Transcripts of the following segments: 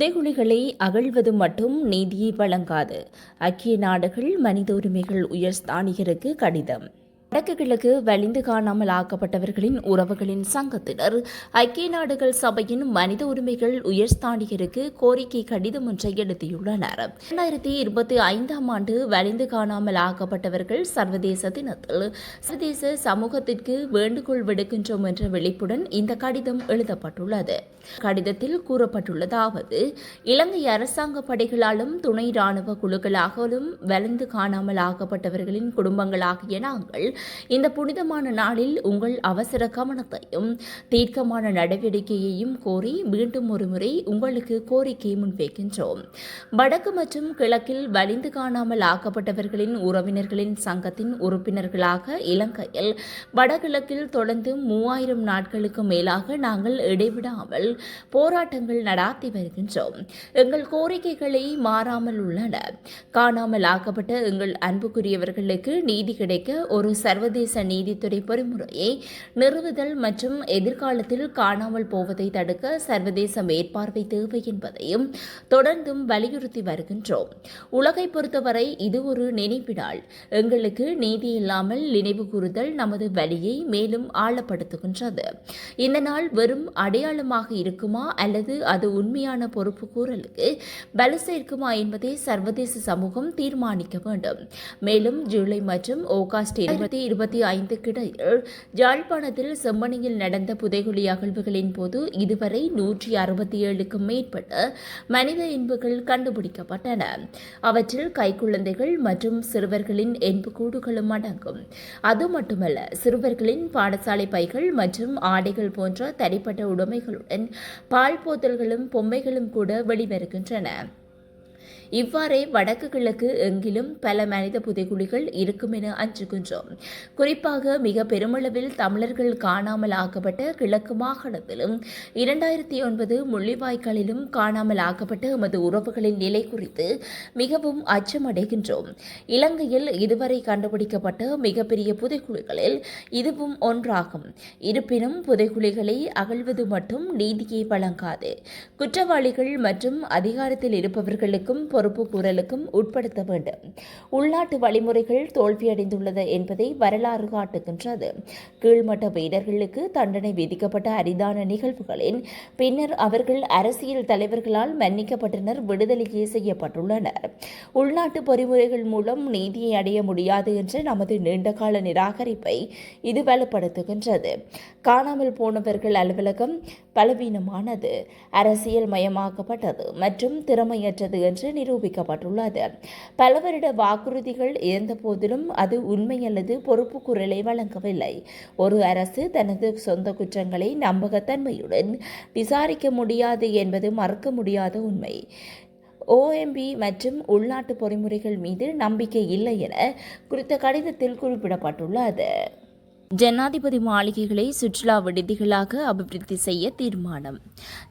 புதைகுழிகளை அகழ்வது மட்டும் நீதியை வழங்காது. ஐக்கிய நாடுகள் மனித உரிமைகள் உயர் ஸ்தானிகருக்கு கடிதம். வடக்கு கிழக்கு வலிந்து காணாமல் ஆக்கப்பட்டவர்களின் உறவுகளின் சங்கத்தினர். ஐக்கிய நாடுகள் சபையின் மனித உரிமைகள் உயர்ஸ்தானிகருக்கு கோரிக்கை கடிதம் ஒன்றை எழுதியுள்ளனர். இரண்டாயிரத்தி இருபத்தி ஐந்தாம் ஆண்டு வலிந்து காணாமல் ஆக்கப்பட்டவர்கள் சர்வதேச தினத்தில் சர்வதேச சமூகத்திற்கு வேண்டுகோள் விடுக்கின்றோம் என்ற விழிப்புடன் இந்த கடிதம் எழுதப்பட்டுள்ளது. கடிதத்தில் கூறப்பட்டுள்ளதாவது இலங்கை அரசாங்க படைகளாலும் துணை ராணுவ குழுக்களாகவும் வலிந்து காணாமல் ஆக்கப்பட்டவர்களின் குடும்பங்களாகிய நாங்கள் இந்த புனிதமான நாளில் உங்கள் அவசர கவனத்தையும் தீர்க்கமான நடவடிக்கையையும் கோரி மீண்டும் ஒருமுறை உங்களுக்கு கோரிக்கை முன்வைக்கின்றோம். வடக்கு மற்றும் கிழக்கில் வலிந்து காணாமல் ஆக்கப்பட்டவர்களின் உறவினர்களின் சங்கத்தின் உறுப்பினர்களாக இலங்கையில் வடகிழக்கில் தொடர்ந்து மூவாயிரம் நாட்களுக்கு மேலாக நாங்கள் இடைவிடாமல் போராட்டங்கள் நடாத்தி வருகின்றோம். எங்கள் கோரிக்கைகளை மாறாமல் உள்ளன. காணாமல் ஆக்கப்பட்ட எங்கள் அன்புக்குரியவர்களுக்கு நீதி கிடைக்க ஒரு சர்வதேச நீதித்துறை பொறிமுறையை நிறுவுதல் மற்றும் எதிர்காலத்தில் காணாமல் போவதை தடுக்க சர்வதேச மேற்பார்வை தேவை என்பதையும் தொடர்ந்தும் வலியுறுத்தி வருகின்றோம். உலகை பொறுத்தவரை இது ஒரு நினைவிடாள். எங்களுக்கு நீதி இல்லாமல் நினைவு கூறுதல் நமது வலியை மேலும் ஆழப்படுத்துகின்றது. இந்த நாள் வெறும் அடையாளமாக இருக்குமா அல்லது அது உண்மையான பொறுப்பு கூறலுக்கு வலு சேர்க்குமா என்பதை சர்வதேச சமூகம் தீர்மானிக்க வேண்டும். மேலும் ஜூலை மற்றும் ஆகஸ்ட் இருபத்தி இருபத்தி ஐந்து இடையில் யாழ்ப்பாணத்தில் செம்மணியில் நடந்த புதைகுழி அகழ்வுகளின் போது இதுவரை நூற்றி அறுபத்தி ஏழுக்கும் மேற்பட்ட மனித இன்புகள் கண்டுபிடிக்கப்பட்டன. அவற்றில் கைக்குழந்தைகள் மற்றும் சிறுவர்களின் எண்புக்கூடுகளும் அடங்கும். அது மட்டுமல்ல சிறுவர்களின் பாடசாலை பைகள் மற்றும் ஆடைகள் போன்ற தனிப்பட்ட உடைமைகளுடன் பால் போத்தல்களும் பொம்மைகளும் கூட வெளிவருகின்றன. இவ்வாறே வடக்கு கிழக்கு எங்கிலும் பல மனித புதைகுழிகள் இருக்கும் என அஞ்சுகின்றோம். குறிப்பாக மிக பெருமளவில் தமிழர்கள் காணாமல் ஆக்கப்பட்ட கிழக்கு மாகாணத்திலும் இரண்டாயிரத்தி ஒன்பது முள்ளிவாய்க்காலிலும் காணாமல் ஆக்கப்பட்ட எமது உறவுகளின் நிலை குறித்து மிகவும் அச்சமடைகின்றோம். இலங்கையில் இதுவரை கண்டுபிடிக்கப்பட்ட மிகப்பெரிய புதைக்குழிகளில் இதுவும் ஒன்றாகும். இருப்பினும் புதைக்குழிகளை அகழ்வது மட்டும் நீதியை வழங்காது. குற்றவாளிகள் மற்றும் அதிகாரத்தில் இருப்பவர்களுக்கும் பொறுப்பு கூறலுக்கும் உட்படுத்த வேண்டும். உள்நாட்டு வழிமுறைகள் தோல்வியடைந்துள்ளது என்பதை வரலாறு காட்டுகின்றது. கீழ்மட்ட வீரர்களுக்கு தண்டனை விதிக்கப்பட்ட அரிதான நிகழ்வுகளின் பின்னர் அவர்கள் அரசியல் தலைவர்களால் மன்னிக்கப்பட்டனர் விடுதலையே செய்யப்பட்டுள்ளனர். உள்நாட்டு பொறிமுறைகள் மூலம் நீதியை அடைய முடியாது என்ற நமது நீண்டகால நிராகரிப்பை இது வலுப்படுத்துகின்றது. காணாமல் போனவர்கள் அலுவலகம் பலவீனமானது அரசியல் மயமாக்கப்பட்டது மற்றும் திறமையற்றது என்று நிரூபிக்கப்பட்டுள்ளது. பல வருட வாக்குறுதிகள் இருந்த போதிலும் அது உண்மை அல்லது பொறுப்பு குரலை வழங்கவில்லை. ஒரு அரசு தனது சொந்த குற்றங்களை நம்பகத்தன்மையுடன் விசாரிக்க முடியாது என்பது மறுக்க முடியாத உண்மை. ஓஎம்பி மற்றும் உள்நாட்டு பொறிமுறைகள் மீது நம்பிக்கை இல்லை என குறித்த கடிதத்தில் குறிப்பிடப்பட்டுள்ளது. ஜனாதிபதி மாளிகைகளை சுற்றுலா விடுதிகளாக அபிவிருத்தி செய்ய தீர்மானம்.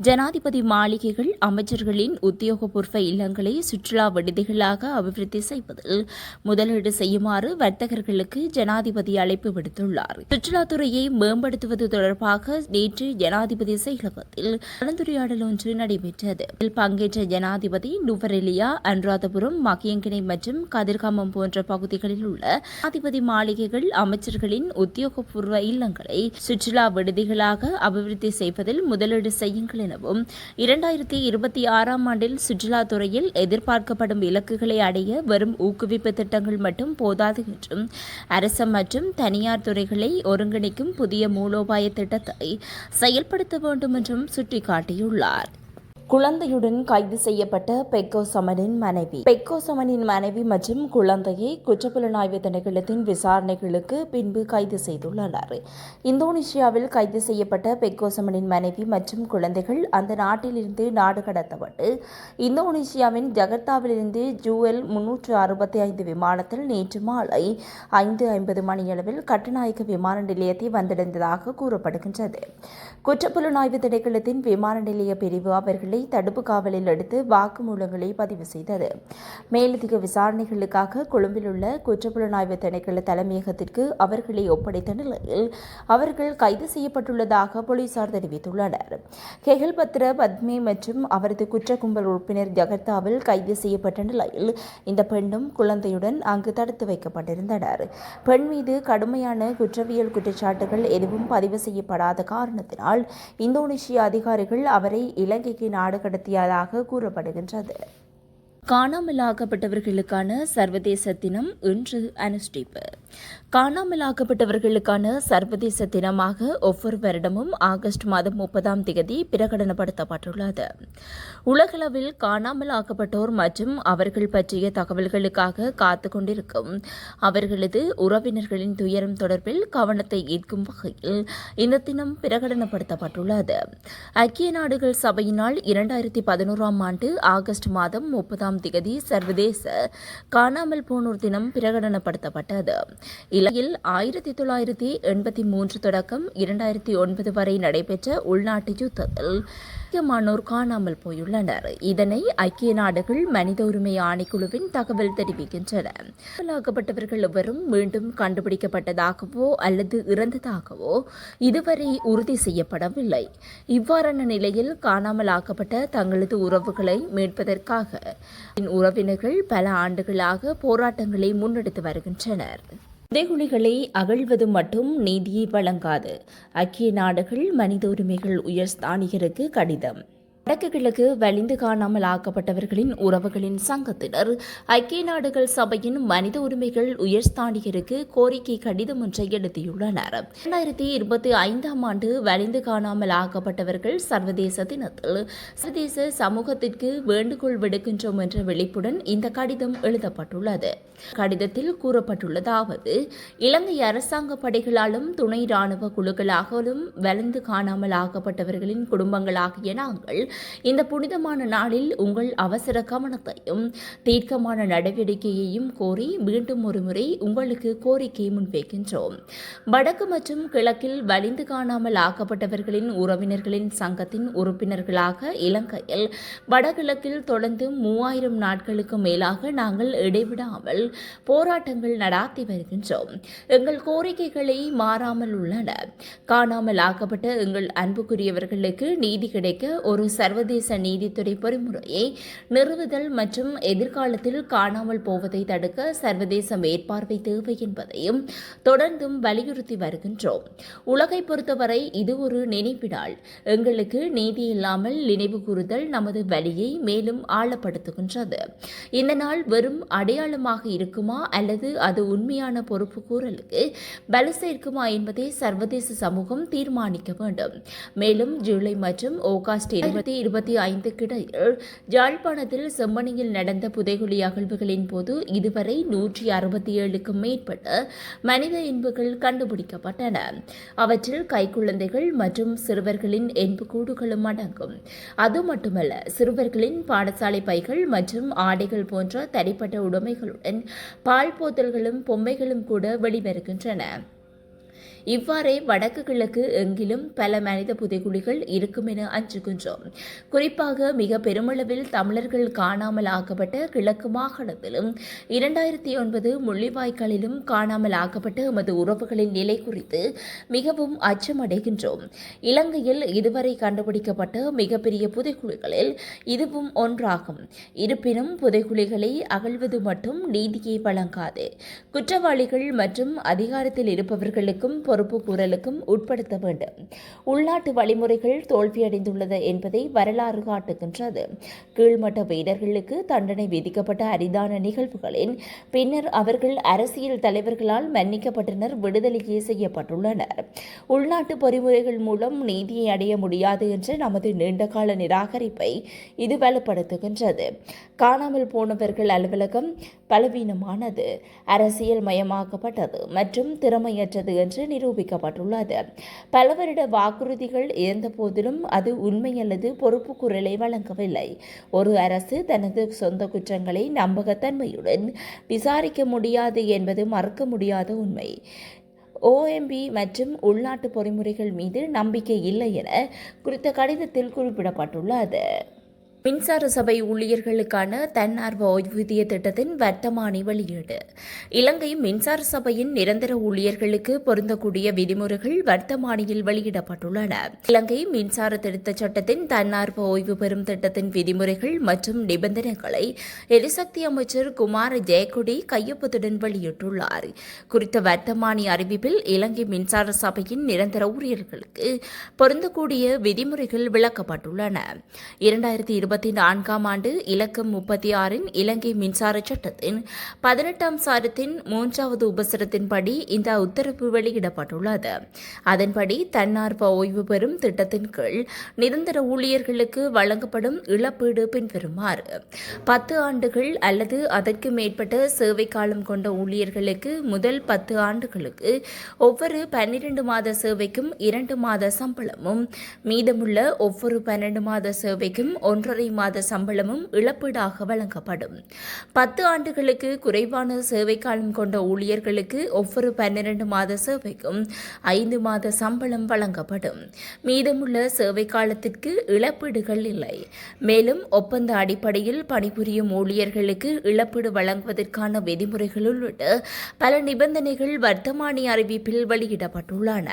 ஜனாதிபதி மாளிகைகள் அமைச்சர்களின் உத்தியோகபூர்வ இல்லங்களை சுற்றுலா விடுதிகளாக அபிவிருத்தி செய்வதில் முதலீடு செய்யுமாறு வர்த்தகர்களுக்கு ஜனாதிபதி அழைப்பு விடுத்துள்ளார். சுற்றுலாத்துறையை மேம்படுத்துவது தொடர்பாக நேற்று ஜனாதிபதி செயலகத்தில் கலந்துரையாடல் ஒன்று நடைபெற்றது. இதில் பங்கேற்ற ஜனாதிபதி நுவரெலியா அனுராதபுரம் மகியங்கிணை மற்றும் கதிர்காமம் போன்ற பகுதிகளில் உள்ள ஜனாதிபதி மாளிகைகள் அமைச்சர்களின் உத்தியோக உத்தியோகபூர்வ இல்லங்களை சுற்றுலா விடுதிகளாக அபிவிருத்தி செய்வதில் முதலீடு செய்யுங்கள் எனவும் இரண்டாயிரத்தி இருபத்தி ஆறாம் ஆண்டில் சுற்றுலாத்துறையில் எதிர்பார்க்கப்படும் இலக்குகளை அடைய வரும் ஊக்குவிப்பு திட்டங்கள் மட்டும் போதாது என்றும் அரசு மற்றும் தனியார் துறைகளை ஒருங்கிணைக்கும் புதிய மூலோபாய திட்டத்தை செயல்படுத்த வேண்டும் என்றும் சுட்டிக்காட்டியுள்ளார். குழந்தையுடன் கைது செய்யப்பட்ட பெக்கோ சமனின் மனைவி. பெக்கோ சமனின் மனைவி மற்றும் குழந்தையை குற்றப்புலனாய்வு திணைக்களத்தின் விசாரணைகளுக்கு பின்பு கைது செய்துள்ளனர். இந்தோனேஷியாவில் கைது செய்யப்பட்ட பெக்கோ சமனின் மனைவி மற்றும் குழந்தைகள் அந்த நாட்டிலிருந்து நாடு கடத்தப்பட்டு இந்தோனேஷியாவின் ஜகர்த்தாவிலிருந்து ஜூஎல் முன்னூற்று அறுபத்தி ஐந்து விமானத்தில் நேற்று மாலை ஐந்து ஐம்பது மணியளவில் கட்டுநாயக்க விமான நிலையத்தை வந்தடைந்ததாக கூறப்படுகின்றது. குற்றப்புலனாய்வு திணைக்களத்தின் விமான நிலைய பிரிவு அவர்களை தடுப்பு காவலில் எடுத்து வாக்குமூலங்களை பதிவு செய்தது. மேலதிக விசாரணைகளுக்காக கொழும்பில் உள்ள குற்றப்புலனாய்வு திணைக்கள தலைமையகத்திற்கு அவர்களை ஒப்படைத்த நிலையில் அவர்கள் கைது செய்யப்பட்டுள்ளதாக போலீசார் தெரிவித்துள்ளனர். கெகல்பத்ர பத்மி மற்றும் அவரது குற்ற கும்பல் உறுப்பினர் ஜகர்த்தாவில் கைது செய்யப்பட்ட நிலையில் இந்த பெண்ணும் குழந்தையுடன் அங்கு தடுத்து வைக்கப்பட்டிருந்தனர். பெண் மீது கடுமையான குற்றவியல் குற்றச்சாட்டுகள் எதுவும் பதிவு செய்யப்படாத காரணத்தினால் இந்தோனேஷிய அதிகாரிகள் அவரை இலங்கைக்கு நாடு கடத்தியதாக கூறப்படுகின்றது. காணாமலாக்கப்பட்டவர்களுக்கான சர்வதேச தினம் இன்று அனுஷ்டிப்பு. காணாமலாக்கப்பட்டவர்களுக்கான சர்வதேச தினமாக ஒவ்வொரு வருடமும் ஆகஸ்ட் மாதம் முப்பதாம் தேதி பிரகடனப்படுத்தப்பட்டுள்ளது. உலகளவில் காணாமலாக்கப்பட்டோர் மற்றும் அவர்கள் பற்றிய தகவல்களுக்காக காத்து கொண்டிருக்கும் அவர்களது உறவினர்களின் துயரம் தொடர்பில் கவனத்தை ஈர்க்கும் வகையில் இந்த தினம் பிரகடனப்படுத்தப்பட்டுள்ளது. ஐக்கிய நாடுகள் சபையினால் இரண்டாயிரத்தி பதினோராம் ஆண்டு ஆகஸ்ட் மாதம் முப்பதாம் தேதி சர்வதேச காணாமல் போனோர் தினம் பிரகடனப்படுத்தப்பட்டது. இலங்கையில் ஆயிரத்தி தொள்ளாயிரத்தி எண்பத்தி மூன்று தொடக்கம் இரண்டாயிரத்தி ஒன்பது வரை நடைபெற்ற உள்நாட்டு யுத்தத்தில் முக்கியமானோர் காணாமல் போயுள்ளனர். இதனை ஐக்கிய நாடுகள் மனித உரிமை ஆணைக்குழுவின் தகவல் தெரிவிக்கின்றன. காணாமலாக்கப்பட்டவர்கள் எவரும் மீண்டும் கண்டுபிடிக்கப்பட்டதாகவோ அல்லது இறந்ததாகவோ இதுவரை உறுதி செய்யப்படவில்லை. இவ்வாறான நிலையில் காணாமலாக்கப்பட்ட தங்களது உறவுகளை மீட்பதற்காக உறவினர்கள் பல ஆண்டுகளாக போராட்டங்களை முன்னெடுத்து வருகின்றனர். புதைகுழிகளை அகழ்வது மட்டும் நீதியை வழங்காது. ஐக்கிய நாடுகள் மனித உரிமைகள் உயர் ஸ்தானிகருக்கு கடிதம். வடக்கு கிழக்கு வலிந்து காணாமல் ஆக்கப்பட்டவர்களின் உறவுகளின் சங்கத்தினர். ஐக்கிய நாடுகள் சபையின் மனித உரிமைகள் உயர்ஸ்தானிகருக்கு கோரிக்கை கடிதம் ஒன்றை எழுதியுள்ளனர். இரண்டாயிரத்தி இருபத்தி ஐந்தாம் ஆண்டு வலிந்து காணாமல் ஆக்கப்பட்டவர்கள் சர்வதேச தினத்தில் சர்வதேச சமூகத்திற்கு வேண்டுகோள் விடுக்கின்றோம் என்ற விழிப்புடன் இந்த கடிதம் எழுதப்பட்டுள்ளது. கடிதத்தில் கூறப்பட்டுள்ளதாவது இலங்கை அரசாங்க படைகளாலும் துணை ராணுவ குழுக்களாகவும் வலிந்து காணாமல் ஆக்கப்பட்டவர்களின் குடும்பங்களாகிய நாங்கள் இந்த புனிதமான நாளில் உங்கள் அவசர கவனத்தையும் தீர்க்கமான நடவடிக்கையையும் கோரி மீண்டும் ஒருமுறை உங்களுக்கு கோரிக்கை முன்வைக்கின்றோம். வடக்கு மற்றும் கிழக்கில் வலிந்து காணாமல் ஆக்கப்பட்டவர்களின் உறவினர்களின் சங்கத்தின் உறுப்பினர்களாக இலங்கையில் வடகிழக்கில் தொடர்ந்து மூவாயிரம் நாட்களுக்கு மேலாக நாங்கள் இடைவிடாமல் போராட்டங்கள் நடாத்தி வருகின்றோம். எங்கள் கோரிக்கைகளை மாறாமல் உள்ளன. காணாமல் ஆக்கப்பட்ட எங்கள் அன்புக்குரியவர்களுக்கு நீதி கிடைக்க ஒரு சர்வதேச நீதித்துறை பொறிமுறையை நிறுவுதல் மற்றும் எதிர்காலத்தில் காணாமல் போவதை தடுக்க சர்வதேச மேற்பார்வை தேவை என்பதையும் தொடர்ந்தும் வலியுறுத்தி வருகின்றோம். உலகை பொறுத்தவரை இது ஒரு நினைவிடால் எங்களுக்கு நீதி இல்லாமல் நினைவு கூறுதல் நமது வழியை மேலும் ஆழப்படுத்துகின்றது. இந்த நாள் வெறும் அடையாளமாக இருக்குமா அல்லது அது உண்மையான பொறுப்பு கூறலுக்கு வலு சேர்க்குமா என்பதை சர்வதேச சமூகம் தீர்மானிக்க வேண்டும். மேலும் ஜூலை மற்றும் ஆகஸ்ட் இருபத்தி இருபத்தி ஐந்துக்கு இடையில் யாழ்ப்பாணத்தில் செம்மணியில் நடந்த புதைகுழி அகழ்வுகளின் போது இதுவரை நூற்றி அறுபத்தி ஏழுக்கும் மேற்பட்ட மனித இன்புகள் கண்டுபிடிக்கப்பட்டன. அவற்றில் கைக்குழந்தைகள் மற்றும் சிறுவர்களின் எண்புக்கூடுகளும் அடங்கும். அது மட்டுமல்ல சிறுவர்களின் பாடசாலை பைகள் மற்றும் ஆடைகள் போன்ற தனிப்பட்ட உடைமைகளுடன் பால் போத்தல்களும் பொம்மைகளும் கூட வெளிவருகின்றன. இவ்வாறே வடக்கு கிழக்கு எங்கிலும் பல மனித புதைகுழிகள் இருக்கும் என அஞ்சுகின்றோம். குறிப்பாக மிக பெருமளவில் தமிழர்கள் காணாமல் ஆக்கப்பட்ட கிழக்கு மாகாணத்திலும் இரண்டாயிரத்தி ஒன்பது முள்ளிவாய்க்காலிலும் காணாமல் ஆக்கப்பட்ட எமது உறவுகளின் நிலை குறித்து மிகவும் அச்சமடைகின்றோம். இலங்கையில் இதுவரை கண்டுபிடிக்கப்பட்ட மிகப்பெரிய புதைக்குழிகளில் இதுவும் ஒன்றாகும். இருப்பினும் புதைக்குழிகளை அகழ்வது மட்டும் நீதியை வழங்காது. குற்றவாளிகள் மற்றும் அதிகாரத்தில் இருப்பவர்களுக்கும் பொறுப்பு கூறலுக்கும் உட்படுத்த வேண்டும். உள்நாட்டு வழிமுறைகள் தோல்வியடைந்துள்ளது என்பதை வரலாறு காட்டுகின்றது. கீழ்மட்ட வீரர்களுக்கு தண்டனை விதிக்கப்பட்ட அரிதான நிகழ்வுகளின் பின்னர் அவர்கள் அரசியல் தலைவர்களால் மன்னிக்கப்பட்டனர் விடுதலையே செய்யப்பட்டுள்ளனர். உள்நாட்டு பொறிமுறைகள் மூலம் நீதியை அடைய முடியாது என்ற நமது நீண்டகால நிராகரிப்பை இது வலுப்படுத்துகின்றது. காணாமல் போனவர்கள் அலுவலகம் பலவீனமானது அரசியல் மயமாக்கப்பட்டது மற்றும் திறமையற்றது என்று நிரூபிக்கப்பட்டுள்ளது. பல வருட வாக்குறுதிகள் இருந்த போதிலும் அது உண்மை அல்லது பொறுப்பு குரலை வழங்கவில்லை. ஒரு அரசு தனது சொந்த குற்றங்களை நம்பகத்தன்மையுடன் விசாரிக்க முடியாது என்பது மறுக்க முடியாத உண்மை. ஓஎம்பி மற்றும் உள்நாட்டு பொறிமுறைகள் மீது நம்பிக்கை இல்லை என குறித்த கடிதத்தில் குறிப்பிடப்பட்டுள்ளது. மின்சார சபை ஊழியர்களுக்கான தன்னார்வ ஓய்வூதிய திட்டத்தின் வர்த்தமானி வெளியீடு. இலங்கை மின்சார சபையின் நிரந்தர ஊழியர்களுக்கு பொருந்தக்கூடிய விதிமுறைகள் வர்த்தமானியில் வெளியிடப்பட்டுள்ளன. இலங்கை மின்சார திருத்த சட்டத்தின் தன்னார்வ ஓய்வு பெறும் திட்டத்தின் விதிமுறைகள் மற்றும் நிபந்தனைகளை எரிசக்தி அமைச்சர் குமார ஜெயக்குடி கையொப்பத்துடன் வெளியிட்டுள்ளார். குறித்த வர்த்தமானி அறிவிப்பில் இலங்கை மின்சார சபையின் நிரந்தர ஊழியர்களுக்கு பொருந்தக்கூடிய விதிமுறைகள் விளக்கப்பட்டுள்ளன. இரண்டாயிரத்தி இருபத்தி நான்காம் ஆண்டு இலக்கம் முப்பத்தி ஆறின் இலங்கை மின்சார சட்டத்தின் பதினெட்டாம் சாரத்தின் மூன்றாவது உபசரத்தின்படி இந்த உத்தரவு வெளியிடப்பட்டுள்ளது. அதன்படி தன்னார்வ ஓய்வு பெறும் திட்டத்தின் கீழ் நிரந்தர ஊழியர்களுக்கு வழங்கப்படும் இழப்பீடு பின்வருமாறு. பத்து ஆண்டுகள் அல்லது அதற்கு மேற்பட்ட சேவை காலம் கொண்ட ஊழியர்களுக்கு முதல் பத்து ஆண்டுகளுக்கு ஒவ்வொரு பன்னிரண்டு மாத சேவைக்கும் இரண்டு மாத சம்பளமும் மீதமுள்ள ஒவ்வொரு பன்னெண்டு மாத சேவைக்கும் ஒன்றரை ஒன்றரை மாத சம்பளமும் இழப்பீடாக வழங்கப்படும். பத்து ஆண்டுகளுக்கு குறைவான சேவை காலம் கொண்ட ஊழியர்களுக்கு ஒவ்வொரு பன்னிரண்டு மாத சேவைக்கும் ஐந்து மாத சம்பளம் வழங்கப்படும். மீதமுள்ள சேவை காலத்திற்கு இழப்பீடுகள் இல்லை. மேலும் ஒப்பந்த அடிப்படையில் பணிபுரியும் ஊழியர்களுக்கு இழப்பீடு வழங்குவதற்கான விதிமுறைகள் உள்ளிட்ட பல நிபந்தனைகள் வர்த்தமானி அறிவிப்பில் வெளியிடப்பட்டுள்ளன.